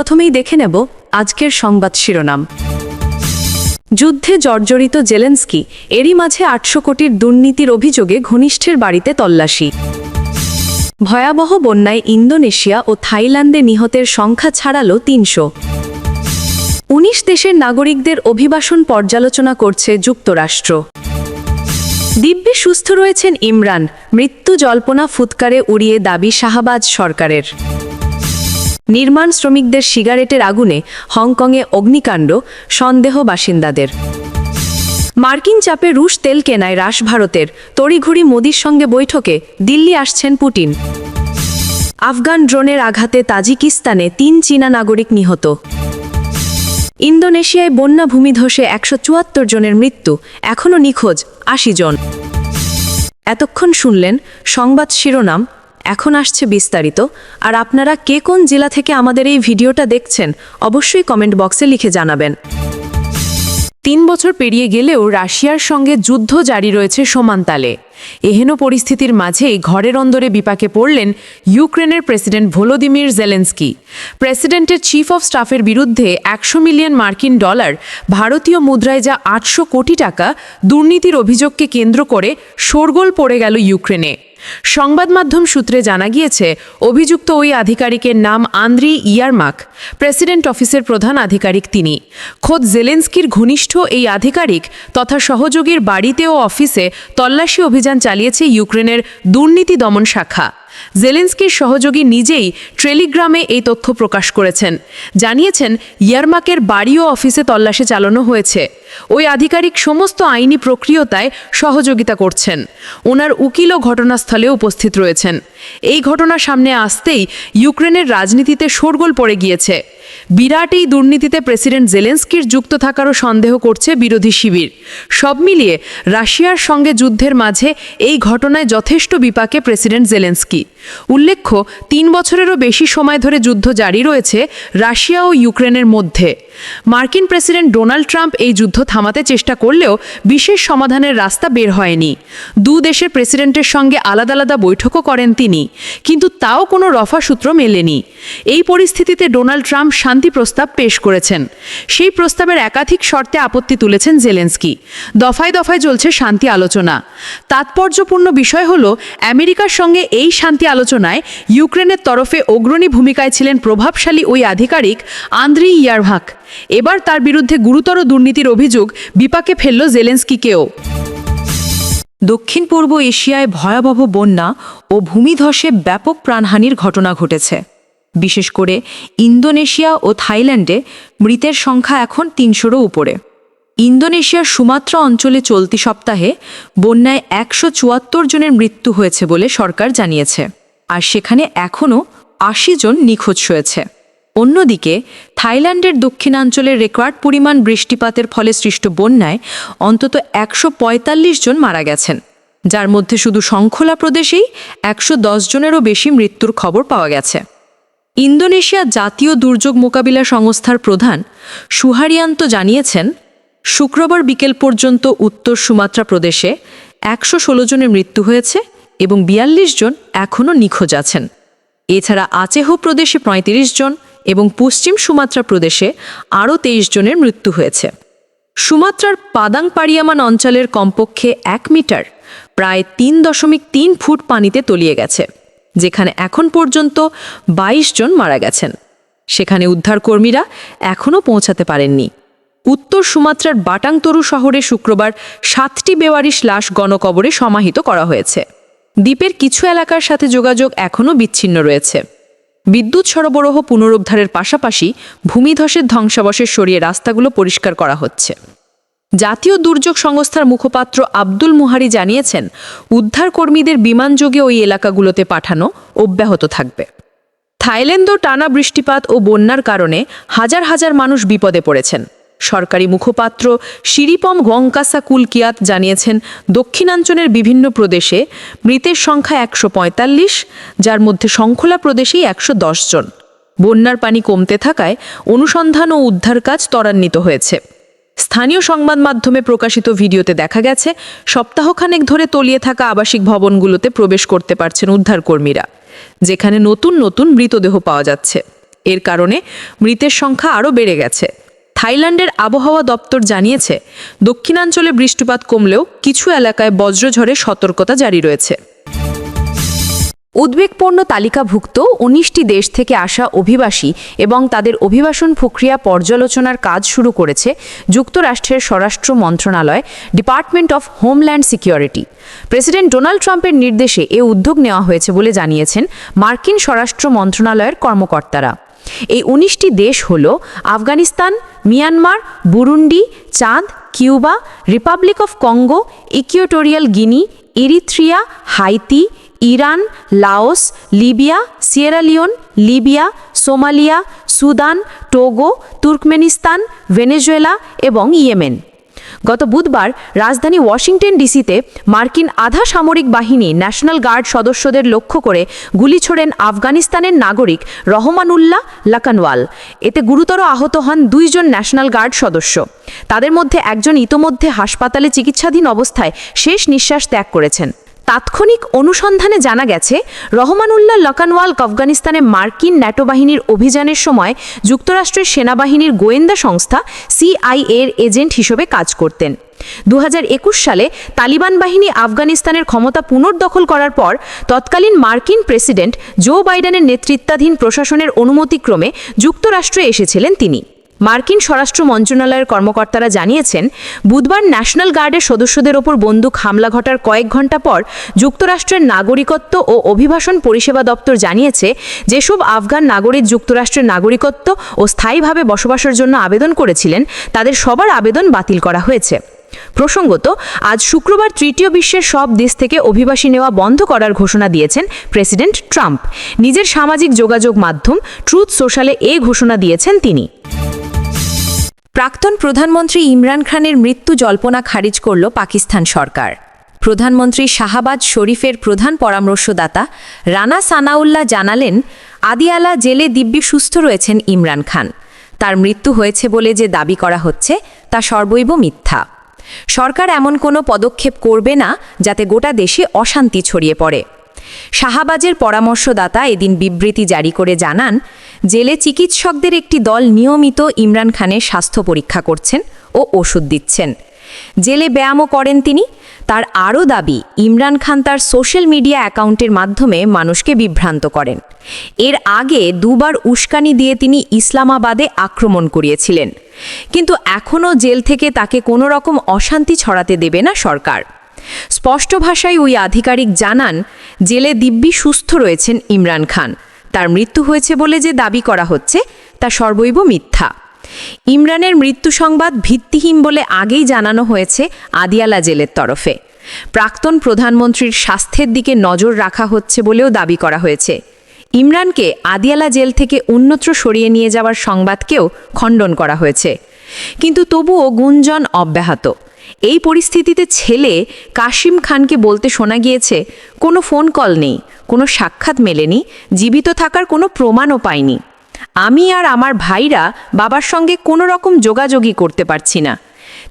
প্রথমেই দেখে নেব আজকের সংবাদ শিরোনাম। যুদ্ধে জর্জরিত জেলেন্সকি, এরই মাঝে আটশো কোটির দুর্নীতির অভিযোগে ঘনিষ্ঠের বাড়িতে তল্লাশি। ভয়াবহ বন্যায় ইন্দোনেশিয়া ও থাইল্যান্ডে নিহতের সংখ্যা ছাড়ালো তিনশো। উনিশ দেশের নাগরিকদের অভিবাসন পর্যালোচনা করছে যুক্তরাষ্ট্র। দিব্যে সুস্থ রয়েছেন ইমরান, মৃত্যু জল্পনা ফুৎকারে উড়িয়ে দাবি শাহবাজ সরকারের। নির্মাণ শ্রমিকদের সিগারেটের আগুনে হংকংয়ে অগ্নিকাণ্ড, সন্দেহ বাসিন্দাদের। মার্কিন চাপে রুশ তেল কেনায় রাশ ভারতের। তড়িঘড়ি মোদির সঙ্গে বৈঠকে দিল্লি আসছেন পুটিন আফগান ড্রোনের আঘাতে তাজিকিস্তানে তিন চীনা নাগরিক নিহত। ইন্দোনেশিয়ায় বন্যা ভূমিধসে একশো চুয়াত্তর জনের মৃত্যু, এখনও নিখোঁজ আশি জন। এতক্ষণ শুনলেন সংবাদ শিরোনাম এখন আসছে বিস্তারিত। আর আপনারা কে কোন জেলা থেকে আমাদের এই ভিডিওটা দেখছেন, অবশ্যই কমেন্ট বক্সে লিখে জানাবেন। তিন বছর পেরিয়ে গেলেও রাশিয়ার সঙ্গে যুদ্ধ জারি রয়েছে সমানতালে। এহেন পরিস্থিতির মাঝেই ঘরের অন্দরে বিপাকে পড়লেন ইউক্রেনের প্রেসিডেন্ট ভোলোদিমির জেলেন্সকি। প্রেসিডেন্টের চিফ অফ স্টাফের বিরুদ্ধে একশো মিলিয়ন মার্কিন ডলার ভারতীয় মুদ্রায় যা আটশো কোটি টাকা দুর্নীতির অভিযোগকে কেন্দ্র করে শোরগোল পড়ে গেল ইউক্রেনে। সংবাদ মাধ্যম সূত্রে জানা গিয়েছে, অভিযুক্ত ওই আধিকারিকের নাম আন্দ্রি ইয়ারমাক, প্রেসিডেন্ট অফিসের প্রধান আধিকারিক তিনি। খোদ জেলেন্সকির ঘনিষ্ঠ এই আধিকারিক তথা সহযোগীর বাড়িতে ও অফিসে তল্লাশি অভিযান চালিয়েছে ইউক্রেনের দুর্নীতি দমন শাখা। জেলেন্সকির সহযোগী নিজেই টেলিগ্রামে এই তথ্য প্রকাশ করেছেন। জানিয়েছেন, ইয়ারমাকের বাড়ি ও অফিসে তল্লাশি চালানো হয়েছে। ওই আধিকারিক সমস্ত আইনি প্রক্রিয়তায় সহযোগিতা করছেন। ওনার উকিলও ঘটনাস্থলে উপস্থিত রয়েছেন। এই ঘটনা সামনে আসতেই ইউক্রেনের রাজনীতিতে শোরগোল পড়ে গিয়েছে। বিরাট এই দুর্নীতিতে প্রেসিডেন্ট জেলেন্সকির যুক্ত থাকারও সন্দেহ করছে বিরোধী শিবির। সব মিলিয়ে রাশিয়ার সঙ্গে যুদ্ধের মাঝে এই ঘটনায় যথেষ্ট বিপাকে প্রেসিডেন্ট জেলেন্সকি। উল্লেখ্য, তিন বছরেরও বেশি সময় ধরে যুদ্ধ জারি রয়েছে রাশিয়া ও ইউক্রেনের মধ্যে। মার্কিন প্রেসিডেন্ট ডোনাল্ড ট্রাম্প এই যুদ্ধ থামাতে চেষ্টা করলেও বিশেষ সমাধানের রাস্তা বের হয়নি। দু দেশের প্রেসিডেন্টের সঙ্গে আলাদা আলাদা বৈঠকও করেন তিনি, কিন্তু তাও কোনো রফা সূত্র মেলেনি। এই পরিস্থিতিতে ডোনাল্ড ট্রাম্প শান্তি প্রস্তাব পেশ করেছেন। সেই প্রস্তাবের একাধিক শর্তে আপত্তি তুলেছেন জেলেন্সকি। দফায় দফায় চলছে শান্তি আলোচনা। তাৎপর্যপূর্ণ বিষয় হল, আমেরিকার সঙ্গে এই শান্তি আলোচনায় ইউক্রেনের তরফে অগ্রণী ভূমিকায় ছিলেন প্রভাবশালী ওই আধিকারিক আন্দ্রি ইয়ারভাক। এবার তার বিরুদ্ধে গুরুতর দুর্নীতির অভিযোগ বিপাকে ফেলল জেলেন্সকিকেও। দক্ষিণ পূর্ব এশিয়ায় ভয়াবহ বন্যা ও ভূমিধসে ব্যাপক প্রাণহানির ঘটনা ঘটেছে। বিশেষ করে ইন্দোনেশিয়া ও থাইল্যান্ডে মৃতের সংখ্যা এখন তিনশোরও উপরে। ইন্দোনেশিয়ার সুমাত্রা অঞ্চলে চলতি সপ্তাহে বন্যায় একশো চুয়াত্তর জনের মৃত্যু হয়েছে বলে সরকার জানিয়েছে। আর সেখানে এখনও আশি জন নিখোঁজ হয়েছে। অন্যদিকে, থাইল্যান্ডের দক্ষিণাঞ্চলের রেকর্ড পরিমাণ বৃষ্টিপাতের ফলে সৃষ্ট বন্যায় অন্তত একশো পঁয়তাল্লিশ জন মারা গেছেন। যার মধ্যে শুধু শঙ্খলা প্রদেশেই একশো দশ জনেরও বেশি মৃত্যুর খবর পাওয়া গেছে। ইন্দোনেশিয়া জাতীয় দুর্যোগ মোকাবিলা সংস্থার প্রধান সুহারিয়ান্ত জানিয়েছেন, শুক্রবার বিকেল পর্যন্ত উত্তর সুমাত্রা প্রদেশে একশো ষোলো জনের মৃত্যু হয়েছে এবং বিয়াল্লিশ জন এখনও নিখোঁজ আছেন। এছাড়া আচেহ প্রদেশে ৩৫ জন এবং পশ্চিম সুমাত্রা প্রদেশে আরও তেইশ জনের মৃত্যু হয়েছে। সুমাত্রার পাদাং পাড়িয়ামান অঞ্চলের কমপক্ষে এক মিটার, প্রায় তিন দশমিক তিন ফুট পানিতে তলিয়ে গেছে, যেখানে এখন পর্যন্ত ২২ জন মারা গেছেন। সেখানে উদ্ধারকর্মীরা এখনও পৌঁছাতে পারেননি। উত্তর সুমাত্রার বাটাংতরু শহরে শুক্রবার সাতটি বেওয়ারিশ লাশ গণকবরে সমাহিত করা হয়েছে। দ্বীপের কিছু এলাকার সাথে যোগাযোগ এখনও বিচ্ছিন্ন রয়েছে। বিদ্যুৎ সরবরাহ পুনরুদ্ধারের পাশাপাশি ভূমিধসের ধ্বংসাবশেষ সরিয়ে রাস্তাগুলো পরিষ্কার করা হচ্ছে। জাতীয় দুর্যোগ সংস্থার মুখপাত্র আব্দুল মুহারি জানিয়েছেন উদ্ধারকর্মীদের বিমানযোগে ওই এলাকাগুলোতে পাঠানো অব্যাহত থাকবে। থাইল্যান্ডও টানা বৃষ্টিপাত ও বন্যার কারণে হাজার হাজার মানুষ বিপদে পড়েছেন। সরকারি মুখপাত্র শিরিপম গংকাসা কুলকিয়াত জানিয়েছেন, দক্ষিণাঞ্চলের বিভিন্ন প্রদেশে মৃতের সংখ্যা একশো পঁয়তাল্লিশ, যার মধ্যে শঙ্খলা প্রদেশেই একশো দশ জন। বন্যার পানি কমতে থাকায় অনুসন্ধান ও উদ্ধার কাজ ত্বরান্বিত হয়েছে। স্থানীয় সংবাদ মাধ্যমে প্রকাশিত ভিডিওতে দেখা গেছে, সপ্তাহখানেক ধরে তলিয়ে থাকা আবাসিক ভবনগুলোতে প্রবেশ করতে পারছেন উদ্ধারকর্মীরা, যেখানে নতুন নতুন মৃতদেহ পাওয়া যাচ্ছে। এর কারণে মৃতের সংখ্যা আরও বেড়ে গেছে। থাইল্যান্ডের আবহাওয়া দপ্তর জানিয়েছে, দক্ষিণাঞ্চলে বৃষ্টিপাত কমলেও কিছু এলাকায় বজ্রঝড়ে সতর্কতা জারি রয়েছে। উদ্বেগপূর্ণ তালিকাভুক্ত উনিশটি দেশ থেকে আসা অভিবাসী এবং তাদের অভিবাসন প্রক্রিয়া পর্যালোচনার কাজ শুরু করেছে যুক্তরাষ্ট্রের স্বরাষ্ট্র মন্ত্রণালয়, Department of Homeland Security. President Donald ট্রাম্পের নির্দেশে এ উদ্যোগ নেওয়া হয়েছে বলে জানিয়েছেন মার্কিন স্বরাষ্ট্র মন্ত্রণালয়ের কর্মকর্তারা। এই উনিশটি দেশ হল Afghanistan, Myanmar, Burundi, Chad, Cuba, Republic of Congo, Equatorial Guinea Eritrea Haiti, Iran, Laos, Libya Sierra Leone Libya, Somalia, Sudan, Togo, Turkmenistan, Venezuela এবং ইয়েমেন। গত বুধবার রাজধানী ওয়াশিংটন ডিসিতে মার্কিন আধা সামরিক বাহিনী ন্যাশনাল গার্ড সদস্যদের লক্ষ্য করে গুলি ছোড়েন আফগানিস্তানের নাগরিক রহমানুল্লাহ লাকানওয়াল। এতে গুরুতর আহত হন দুইজন ন্যাশনাল গার্ড সদস্য। তাদের মধ্যে একজন ইতোমধ্যে হাসপাতালে চিকিৎসাধীন অবস্থায় শেষ নিঃশ্বাস ত্যাগ করেছেন। তাৎক্ষণিক অনুসন্ধানে জানা গেছে, রহমানুল্লাহ লকানওয়াল আফগানিস্তানে মার্কিন ন্যাটো বাহিনীর অভিযানের সময় যুক্তরাষ্ট্রের সেনাবাহিনীর গোয়েন্দা সংস্থা সিআইএর এজেন্ট হিসেবে কাজ করতেন। দু হাজার একুশ সালে তালিবান বাহিনী আফগানিস্তানের ক্ষমতা পুনর্দখল করার পর তৎকালীন মার্কিন প্রেসিডেন্ট জো বাইডেনের নেতৃত্বাধীন প্রশাসনের অনুমতিক্রমে যুক্তরাষ্ট্রে এসেছিলেন তিনি। মার্কিন স্বরাষ্ট্র মন্ত্রণালয়ের কর্মকর্তারা জানিয়েছেন, বুধবার ন্যাশনাল গার্ডের সদস্যদের ওপর বন্দুক হামলা ঘটার কয়েক ঘণ্টা পর যুক্তরাষ্ট্রের নাগরিকত্ব ও অভিবাসন পরিষেবা দপ্তর জানিয়েছে, যেসব আফগান নাগরিক যুক্তরাষ্ট্রের নাগরিকত্ব ও স্থায়ীভাবে বসবাসের জন্য আবেদন করেছিলেন, তাদের সবার আবেদন বাতিল করা হয়েছে। প্রসঙ্গত, আজ শুক্রবার তৃতীয় বিশ্বের সব দেশ থেকে অভিবাসী নেওয়া বন্ধ করার ঘোষণা দিয়েছেন প্রেসিডেন্ট ট্রাম্প। নিজের সামাজিক যোগাযোগ মাধ্যম ট্রুথ সোশ্যালে এ ঘোষণা দিয়েছেন তিনি। প্রাক্তন প্রধানমন্ত্রী ইমরান খানের মৃত্যু জল্পনা খারিজ করল পাকিস্তান সরকার। প্রধানমন্ত্রী শাহাবাজ শরীফের প্রধান পরামর্শদাতা রানা সানাউল্লাহ জানালেন আদিয়ালা জেলে দিব্যি সুস্থ রয়েছেন ইমরান খান। তার মৃত্যু হয়েছে বলে যে দাবি করা হচ্ছে, তা সর্বৈব মিথ্যা। সরকার এমন কোনো পদক্ষেপ করবে না, যাতে গোটা দেশে অশান্তি ছড়িয়ে পড়ে। শাহাবাজের পরামর্শদাতা এদিন বিবৃতি জারি করে জানান, জেলে চিকিৎসকদের একটি দল নিয়মিত ইমরান খানের স্বাস্থ্য পরীক্ষা করছেন ও ওষুধ দিচ্ছেন। জেলে ব্যায়ামও করেন তিনি। তার আরও দাবি, ইমরান খান তার সোশ্যাল মিডিয়া অ্যাকাউন্টের মাধ্যমে মানুষকে বিভ্রান্ত করেন। এর আগে দুবার উস্কানি দিয়ে তিনি ইসলামাবাদে আক্রমণ করিয়েছিলেন। কিন্তু এখনও জেল থেকে তাকে কোনো রকম অশান্তি ছড়াতে দেবে না সরকার। স্পষ্ট ভাষায় ওই আধিকারিক জানান, জেলে দিব্যি সুস্থ রয়েছেন ইমরান খান। তার মৃত্যু হয়েছে বলে যে দাবি করা হচ্ছে, তা সর্বৈব মিথ্যা। ইমরানের মৃত্যু সংবাদ ভিত্তিহীন বলে আগেই জানানো হয়েছে আদিয়ালা জেলের তরফে। প্রাক্তন প্রধানমন্ত্রীর স্বাস্থ্যের দিকে নজর রাখা হচ্ছে বলেও দাবি করা হয়েছে। ইমরানকে আদিয়ালা জেল থেকে অন্যত্র সরিয়ে নিয়ে যাওয়ার সংবাদকেও খণ্ডন করা হয়েছে। কিন্তু তবুও গুঞ্জন অব্যাহত। এই পরিস্থিতিতে ছেলে কাশিম খানকে বলতে শোনা গিয়েছে, কোনো ফোন কল নেই, কোনো সাক্ষাৎ মেলেনি, জীবিত থাকার কোনো প্রমাণও পায়নি আমি আর আমার ভাইরা বাবার সঙ্গে কোনো রকম যোগাযোগই করতে পারছি না।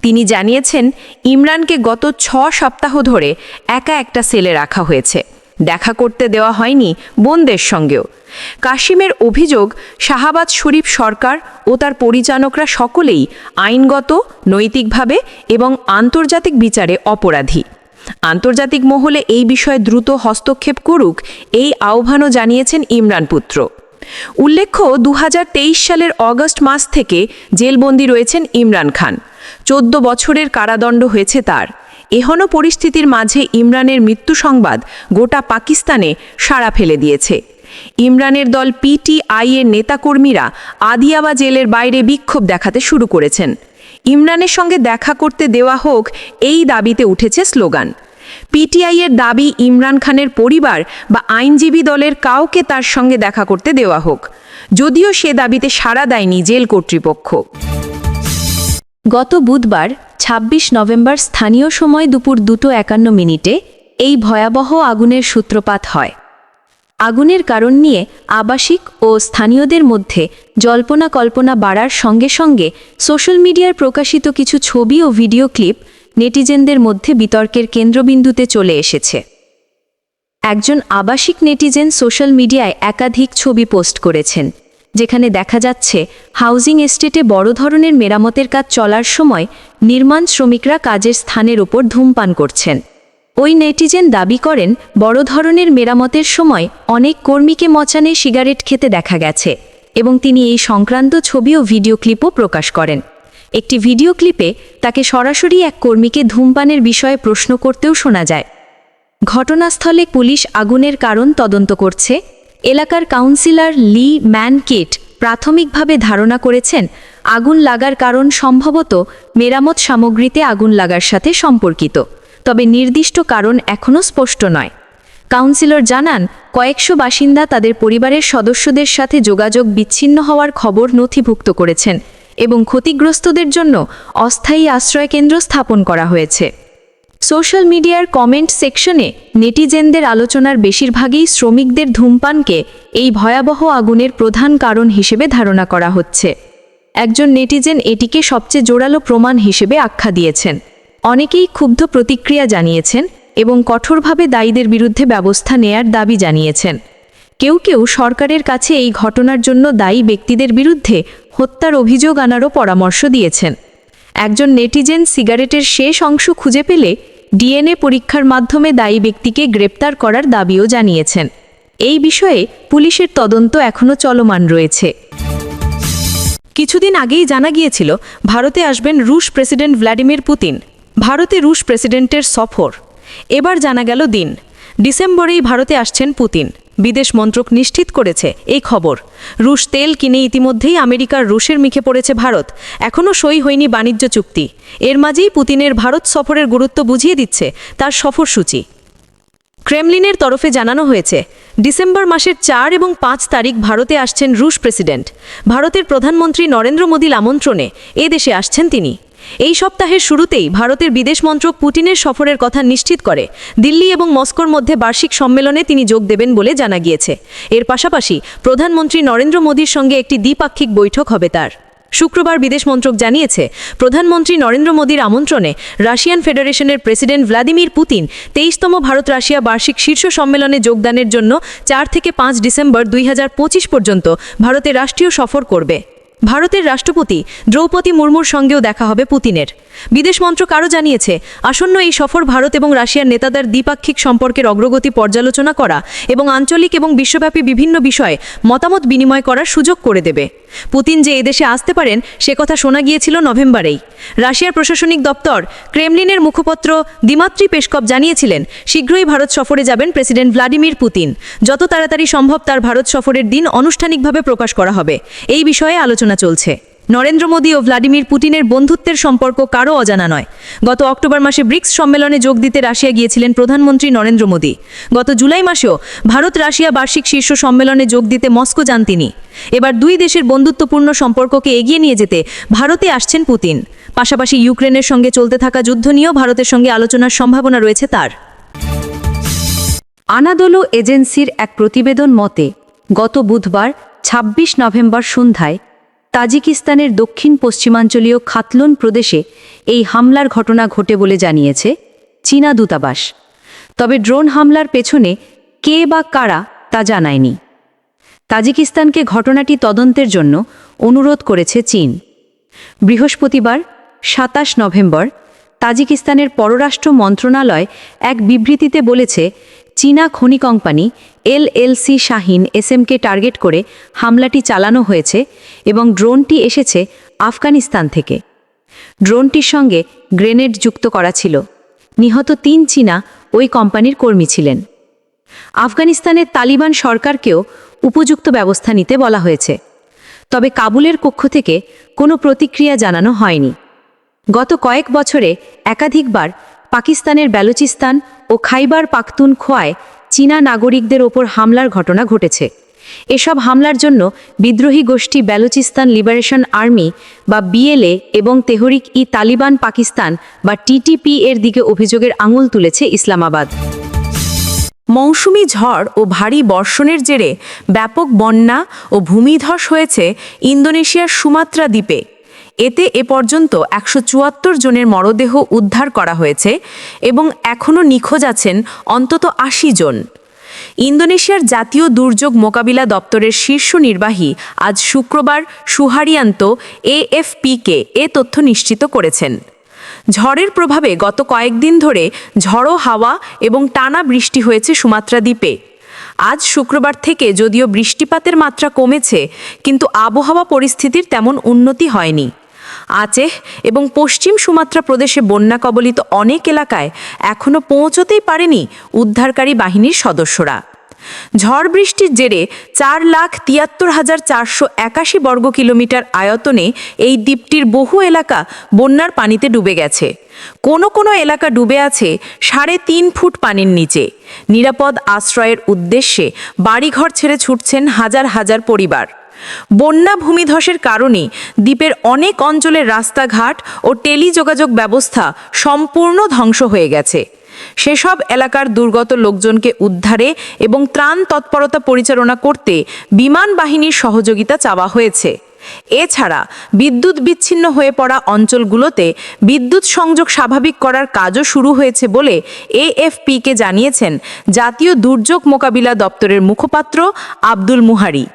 তিনি জানিয়েছেন, ইমরানকে গত ছ সপ্তাহ ধরে একা একটা সেলে রাখা হয়েছে। দেখা করতে দেওয়া হয়নি বোনদের সঙ্গেও। কাশিমের অভিযোগ, শাহাবাদ শরীফ সরকার ও তার পরিচালকরা সকলেই আইনগত, নৈতিকভাবে এবং আন্তর্জাতিক বিচারে অপরাধী। আন্তর্জাতিক মহলে এই বিষয়ে দ্রুত হস্তক্ষেপ করুক এই আহ্বানও জানিয়েছেন ইমরান পুত্র। উল্লেখ্য দু হাজার তেইশ সালের অগস্ট মাস থেকে জেলবন্দি রয়েছেন ইমরান খান। চোদ্দ বছরের কারাদণ্ড হয়েছে তার। এহন পরিস্থিতির মাঝে ইমরানের মৃত্যু সংবাদ গোটা পাকিস্তানে সাড়া ফেলে দিয়েছে। ইমরানের দল পিটিআই এর নেতাকর্মীরা আদিয়াবা জেলের বাইরে বিক্ষোভ দেখাতে শুরু করেছেন। ইমরানের সঙ্গে দেখা করতে দেওয়া হোক, এই দাবিতে উঠেছে স্লোগান। পিটিআই এর দাবি ইমরান খানের পরিবার বা আইনজীবী দলের কাউকে তার সঙ্গে দেখা করতে দেওয়া হোক। যদিও সে দাবিতে সাড়া দেয়নি জেল কর্তৃপক্ষ। গত বুধবার ২৬ নভেম্বর স্থানীয় সময় দুপুর দুটো একান্ন মিনিটে এই ভয়াবহ আগুনের সূত্রপাত হয়। আগুনের কারণ নিয়ে আবাসিক ও স্থানীয়দের মধ্যে জল্পনা কল্পনা বাড়ার সঙ্গে সঙ্গে সোশ্যাল মিডিয়ার প্রকাশিত কিছু ছবি ও ভিডিও ক্লিপ নেটিজেনদের মধ্যে বিতর্কের কেন্দ্রবিন্দুতে চলে এসেছে। একজন আবাসিক নেটিজেন সোশ্যাল মিডিয়ায় একাধিক ছবি পোস্ট করেছেন। যেখানে দেখা যাচ্ছে হাউজিং এস্টেটে বড় ধরনের মেরামতের কাজ চলার সময় নির্মাণ শ্রমিকরা কাজের স্থানের ওপর ধূমপান করছেন। ওই নেটিজেন দাবি করেন, বড় ধরনের মেরামতের সময় অনেক কর্মীকে মচানে সিগারেট খেতে দেখা গেছে এবং তিনি এই সংক্রান্ত ছবি ও ভিডিও ক্লিপও প্রকাশ করেন। একটি ভিডিও ক্লিপে তাকে সরাসরি এক কর্মীকে ধূমপানের বিষয়ে প্রশ্ন করতেও শোনা যায়। ঘটনাস্থলে পুলিশ আগুনের কারণ তদন্ত করছে এলাকার কাউন্সিলর লি ম্যানকেট প্রাথমিকভাবে ধারণা করেছেন, আগুন লাগার কারণ সম্ভবত মেরামত সামগ্রীতে আগুন লাগার সাথে সম্পর্কিত, তবে নির্দিষ্ট কারণ এখনও স্পষ্ট নয়। কাউন্সিলর জানান, কয়েকশো বাসিন্দা তাদের পরিবারের সদস্যদের সাথে যোগাযোগ বিচ্ছিন্ন হওয়ার খবর নথিভুক্ত করেছেন এবং ক্ষতিগ্রস্তদের জন্য অস্থায়ী আশ্রয়কেন্দ্র স্থাপন করা হয়েছে। সোশ্যাল মিডিয়ার কমেন্ট সেকশনে নেটিজেনদের আলোচনার বেশিরভাগই শ্রমিকদের ধূমপানকে এই ভয়াবহ আগুনের প্রধান কারণ হিসেবে ধারণা করা হচ্ছে। একজন নেটিজেন এটিকে সবচেয়ে জোরালো প্রমাণ হিসেবে আখ্যা দিয়েছেন। অনেকেই ক্ষুব্ধ প্রতিক্রিয়া জানিয়েছেন এবং কঠোরভাবে দায়ীদের বিরুদ্ধে ব্যবস্থা নেয়ার দাবি জানিয়েছেন। কেউ কেউ সরকারের কাছে এই ঘটনার জন্য দায়ী ব্যক্তিদের বিরুদ্ধে হত্যার অভিযোগ আনারও পরামর্শ দিয়েছেন। একজন নেটিজেন সিগারেটের শেষ অংশ খুঁজে পেলে ডিএনএ পরীক্ষার মাধ্যমে দায়ী ব্যক্তিকে গ্রেপ্তার করার দাবিও জানিয়েছেন। এই বিষয়ে পুলিশের তদন্ত এখনও চলমান রয়েছে। কিছুদিন আগেই জানা গিয়েছিল, ভারতে আসবেন রুশ প্রেসিডেন্ট ভ্লাদিমির পুতিন। ভারতে রুশ প্রেসিডেন্টের সফর। এবার জানা গেল দিন। ডিসেম্বরেই ভারতে আসছেন পুতিন। বিদেশ মন্ত্রক নিশ্চিত করেছে। এই খবর। রুশ তেল কিনে ইতিমধ্যেই আমেরিকার রুশের মুখে পড়েছে ভারত। এখনও সই হয়নি বাণিজ্য চুক্তি। এর মাঝেই পুতিনের ভারত সফরের গুরুত্ব বুঝিয়ে দিচ্ছে তার সফরসূচি ক্রেমলিনের তরফে জানানো হয়েছে, ডিসেম্বর মাসের চার এবং পাঁচ তারিখ ভারতে আসছেন রুশ প্রেসিডেন্ট। ভারতের প্রধানমন্ত্রী নরেন্দ্র মোদীর আমন্ত্রণে এ দেশে আসছেন তিনি। এই সপ্তাহের শুরুতেই ভারতের বিদেশ মন্ত্রক পুতিনের সফরের কথা নিশ্চিত করে। দিল্লি এবং মস্কোর মধ্যে বার্ষিক সম্মেলনে তিনি যোগ দেবেন বলে জানা গিয়েছে। এর পাশাপাশি প্রধানমন্ত্রী নরেন্দ্র মোদীর সঙ্গে একটি দ্বিপাক্ষিক বৈঠক হবে তার। শুক্রবার বিদেশ মন্ত্রক জানিয়েছে, প্রধানমন্ত্রী নরেন্দ্র মোদীর আমন্ত্রণে রাশিয়ান ফেডারেশনের প্রেসিডেন্ট ভ্লাদিমির পুতিন তেইশতম ভারত রাশিয়া বার্ষিক শীর্ষ সম্মেলনে যোগদানের জন্য চার থেকে পাঁচ ডিসেম্বর দুই হাজার পঁচিশ পর্যন্ত ভারতে রাষ্ট্রীয় সফর করবে। ভারতের রাষ্ট্রপতি দ্রৌপদী মুর্মুর সঙ্গেও দেখা হবে পুতিনের। বিদেশ মন্ত্রক আরও জানিয়েছে, আসন্ন এই সফর ভারত এবং রাশিয়ার নেতাদের দ্বিপাক্ষিক সম্পর্কের অগ্রগতি পর্যালোচনা করা এবং আঞ্চলিক এবং বিশ্বব্যাপী বিভিন্ন বিষয়ে মতামত বিনিময় করার সুযোগ করে দেবে। পুতিন যে এদেশে আসতে পারেন, সে কথা শোনা গিয়েছিল নভেম্বরেই। রাশিয়ার প্রশাসনিক দপ্তর ক্রেমলিনের মুখপত্র দিমাত্রি পেশকপ জানিয়েছিলেন, শীঘ্রই ভারত সফরে যাবেন প্রেসিডেন্ট ভ্লাদিমির পুতিন। যত তাড়াতাড়ি সম্ভব তার ভারত সফরের দিন আনুষ্ঠানিকভাবে প্রকাশ করা হবে। এই বিষয়ে আলোচনা চলছে। নরেন্দ্র মোদী ও ভ্লাদিমির পুতিনের বন্ধুত্বের সম্পর্ক কারও অজানা নয়। গত অক্টোবর মাসে ব্রিক্স সম্মেলনে যোগ দিতে রাশিয়া গিয়েছিলেন প্রধানমন্ত্রী নরেন্দ্র মোদী। গত জুলাই মাসেও ভারত রাশিয়া বার্ষিক শীর্ষ সম্মেলনে যোগ দিতে মস্কো যান তিনি। এবার দুই দেশের বন্ধুত্বপূর্ণ সম্পর্ককে এগিয়ে নিয়ে যেতে ভারতে আসছেন পুতিন। পাশাপাশি ইউক্রেনের সঙ্গে চলতে থাকা যুদ্ধ নিয়েও ভারতের সঙ্গে আলোচনার সম্ভাবনা রয়েছে তার। আনাদোলো এজেন্সির এক প্রতিবেদন মতে, গত বুধবার ২৬ নভেম্বর সন্ধ্যায় তাজিকিস্তানের দক্ষিণ পশ্চিমাঞ্চলীয় খাতলুন প্রদেশে এই হামলার ঘটনা ঘটে বলে জানিয়েছে চীনা দূতাবাস। তবে ড্রোন হামলার পেছনে কে বা কারা তা জানায়নি। তাজিকিস্তানকে ঘটনাটি তদন্তের জন্য অনুরোধ করেছে চীন। বৃহস্পতিবার, সাতাশ নভেম্বর, তাজিকিস্তানের পররাষ্ট্র মন্ত্রণালয় এক বিবৃতিতে বলেছে চীনা খনি company LLC Shaheen SMK target করে হামলাটি চালানো হয়েছে এবং ড্রোনটি এসেছে আফগানিস্তান থেকে। ড্রোনটির সঙ্গে গ্রেনেড যুক্ত করা ছিল। নিহত তিন চীনা ওই কোম্পানির কর্মী ছিলেন। আফগানিস্তানের তালিবান সরকারকেও উপযুক্ত ব্যবস্থা নিতে বলা হয়েছে। তবে কাবুলের পক্ষ থেকে কোনো প্রতিক্রিয়া জানানো হয়নি। গত কয়েক বছরে একাধিকবার পাকিস্তানের বেলুচিস্তান ও খাইবার পাখতুন খোয়ায় চীনা নাগরিকদের ওপর হামলার ঘটনা ঘটেছে। এসব হামলার জন্য বিদ্রোহী গোষ্ঠী বেলুচিস্তান লিবারেশন আর্মি বা বিএলএ এবং তেহরিক ই তালিবান পাকিস্তান বা টিটিপি এর দিকে অভিযোগের আঙুল তুলেছে ইসলামাবাদ। মৌসুমি ঝড় ও ভারী বর্ষণের জেরে ব্যাপক বন্যা ও ভূমিধস হয়েছে ইন্দোনেশিয়ার সুমাত্রা দ্বীপে। এতে এ পর্যন্ত একশো চুয়াত্তর জনের মরদেহ উদ্ধার করা হয়েছে এবং এখনও নিখোঁজ আছেন অন্তত আশি জন। ইন্দোনেশিয়ার জাতীয় দুর্যোগ মোকাবিলা দপ্তরের শীর্ষ নির্বাহী আজ শুক্রবার সুহারিয়ান্ত এএফপিকে এ তথ্য নিশ্চিত করেছেন। ঝড়ের প্রভাবে গত কয়েকদিন ধরে ঝড়ো হাওয়া এবং টানা বৃষ্টি হয়েছে সুমাত্রা দ্বীপে। আজ শুক্রবার থেকে যদিও বৃষ্টিপাতের মাত্রা কমেছে, কিন্তু আবহাওয়া পরিস্থিতির তেমন উন্নতি হয়নি। আচেহ এবং পশ্চিম সুমাত্রা প্রদেশে বন্যা কবলিত অনেক এলাকায় এখনও পৌঁছতেই পারেনি উদ্ধারকারী বাহিনীর সদস্যরা। ঝড় বৃষ্টির জেরে চার লাখ তিয়াত্তর হাজার চারশো একাশি বর্গ কিলোমিটার আয়তনে এই দ্বীপটির বহু এলাকা বন্যার পানিতে ডুবে গেছে। কোনো কোনো এলাকা ডুবে আছে সাড়ে তিন ফুট পানির নিচে। নিরাপদ আশ্রয়ের উদ্দেশ্যে বাড়িঘর ছেড়ে ছুটছেন হাজার হাজার পরিবার। বন্যা ভূমিধসের কারণে দ্বীপের অনেক অঞ্চলের রাস্তাঘাট ও টেলিযোগাযোগ ব্যবস্থা সম্পূর্ণ ধ্বংস হয়ে গেছে। সেসব এলাকার দুর্গত লোকজনকে উদ্ধারে এবং ত্রাণ তৎপরতা পরিচালনা করতে বিমান বাহিনীর সহযোগিতা চাওয়া হয়েছে। এছাড়া বিদ্যুৎ বিচ্ছিন্ন হয়ে পড়া অঞ্চলগুলোতে বিদ্যুৎ সংযোগ স্বাভাবিক করার কাজও শুরু হয়েছে বলে এএফপিকে জানিয়েছেন জাতীয় দুর্যোগ মোকাবিলা দপ্তরের মুখপাত্র আব্দুল মুহারি।